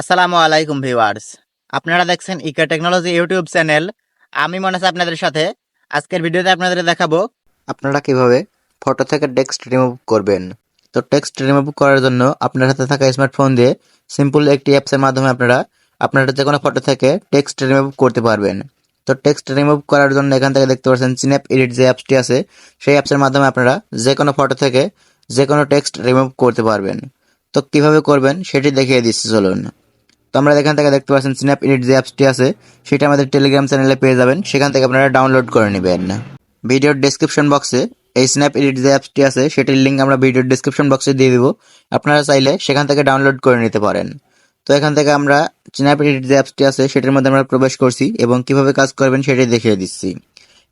আসসালামু আলাইকুম ভিউয়ার্স। আপনারা দেখছেন ইকা টেকনোলজি ইউটিউব চ্যানেল। আমি মনে আছে আপনাদের সাথে। আজকের ভিডিওতে আপনাদের দেখাবো আপনারা কীভাবে ফটো থেকে টেক্সট রিমুভ করবেন। তো টেক্সট রিমুভ করার জন্য আপনার হাতে থাকা স্মার্টফোন দিয়ে সিম্পল একটি অ্যাপসের মাধ্যমে আপনারা আপনার যে কোনো ফটো থেকে টেক্সট রিমুভ করতে পারবেন। তো টেক্সট রিমুভ করার জন্য এখান থেকে দেখতে পাচ্ছেন স্ন্যাপ এডিট যে অ্যাপসটি আছে, সেই অ্যাপসের মাধ্যমে আপনারা যে কোনো ফটো থেকে যে কোনো টেক্সট রিমুভ করতে পারবেন। তো কীভাবে করবেন সেটি দেখিয়ে দিচ্ছি, চলুন। তো আমরা এখান থেকে দেখতে পাচ্ছেন স্ন্যাপ এডিট যে অ্যাপসটি আছে, সেটা আমাদের টেলিগ্রাম চ্যানেলে পেয়ে যাবেন। সেখান থেকে আপনারা ডাউনলোড করে নেবেন। ভিডিওর ডেসক্রিপশন বক্সে এই স্ন্যাপ এডিট যে অ্যাপসটি আছে, সেটির লিঙ্ক আমরা ভিডিওর ডেসক্রিপশন বক্সে দিয়ে দিব। আপনারা চাইলে সেখান থেকে ডাউনলোড করে নিতে পারেন। তো এখান থেকে আমরা স্ন্যাপ এডিট যে অ্যাপসটি আছে, সেটির মধ্যে আমরা প্রবেশ করছি এবং কীভাবে কাজ করবেন সেটি দেখিয়ে দিচ্ছি।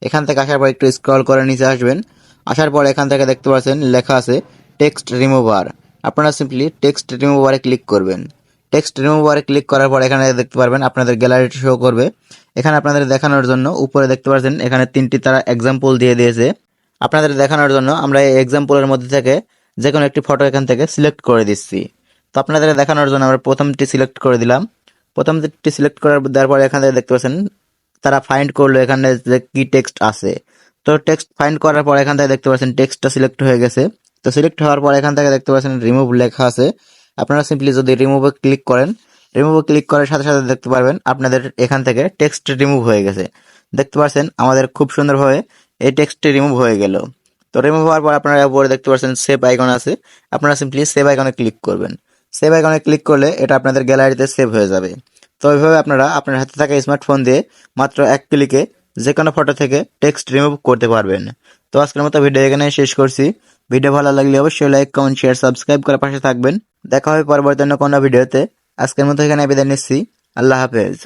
এখান থেকে আসার পর একটু স্ক্রল করে নিচে আসবেন। আসার পর এখান থেকে দেখতে পাচ্ছেন লেখা আছে টেক্সট রিমুভার আপনারা সিম্পলি টেক্সট রিমুভারে ক্লিক করবেন। টেক্সট রিমুভারে ক্লিক করার পর এখানে দেখতে পারবেন আপনাদের গ্যালারিটি শো করবে। এখানে আপনাদের দেখানোর জন্য উপরে দেখতে পাচ্ছেন এখানে তিনটি তারা এক্সাম্পল দিয়ে দিয়েছে। আপনাদের দেখানোর জন্য আমরা এই এক্সাম্পলের মধ্যে থেকে যে কোনো একটি ফটো এখান থেকে সিলেক্ট করে দিচ্ছি। তো আপনাদের দেখানোর জন্য আমরা প্রথমটি সিলেক্ট করে দিলাম। প্রথমটি সিলেক্ট করার দেওয়ার পর এখান থেকে দেখতে পাচ্ছেন তারা ফাইন্ড করল এখানে যে কি টেক্সট আছে। তো টেক্সট ফাইন্ড করার পর এখান থেকে দেখতে পাচ্ছেন টেক্সটটা সিলেক্ট হয়ে গেছে। তো সিলেক্ট হওয়ার পর এখান থেকে দেখতে পাচ্ছেন রিমুভ লেখা আছে। আপনারা সিম্পলি যদি রিমুভে ক্লিক করেন রিমুভে ক্লিক করার সাথে সাথে দেখতে পারবেন আপনাদের এখান থেকে টেক্সট রিমুভ হয়ে গেছে। দেখতে পাচ্ছেন আমাদের খুব সুন্দরভাবে এই টেক্সটটি রিমুভ হয়ে গেল। তো রিমুভ হওয়ার পর আপনারা উপরে দেখতে পাচ্ছেন সেভ আইকন আছে। আপনারা সিম্পলি সেভ আইকনে ক্লিক করবেন। সেভ আইকনে ক্লিক করলে এটা আপনাদের গ্যালারিতে সেভ হয়ে যাবে। তো এইভাবে আপনারা আপনার হাতে থাকা স্মার্টফোন দিয়ে মাত্র এক ক্লিকে যে কোনো ফটো থেকে টেক্সট রিমুভ করতে পারবেন। তো আজকের মতো ভিডিও এখানে শেষ করছি। ভিডিও ভালো লাগলে অবশ্যই লাইক কমেন্ট শেয়ার সাবস্ক্রাইব করে পাশে থাকবেন। দেখা হবে পরবর্তী অন্য কোনো ভিডিওতে। আজকের মতো এখানে বিদায় নিচ্ছি। আল্লাহ হাফেজ।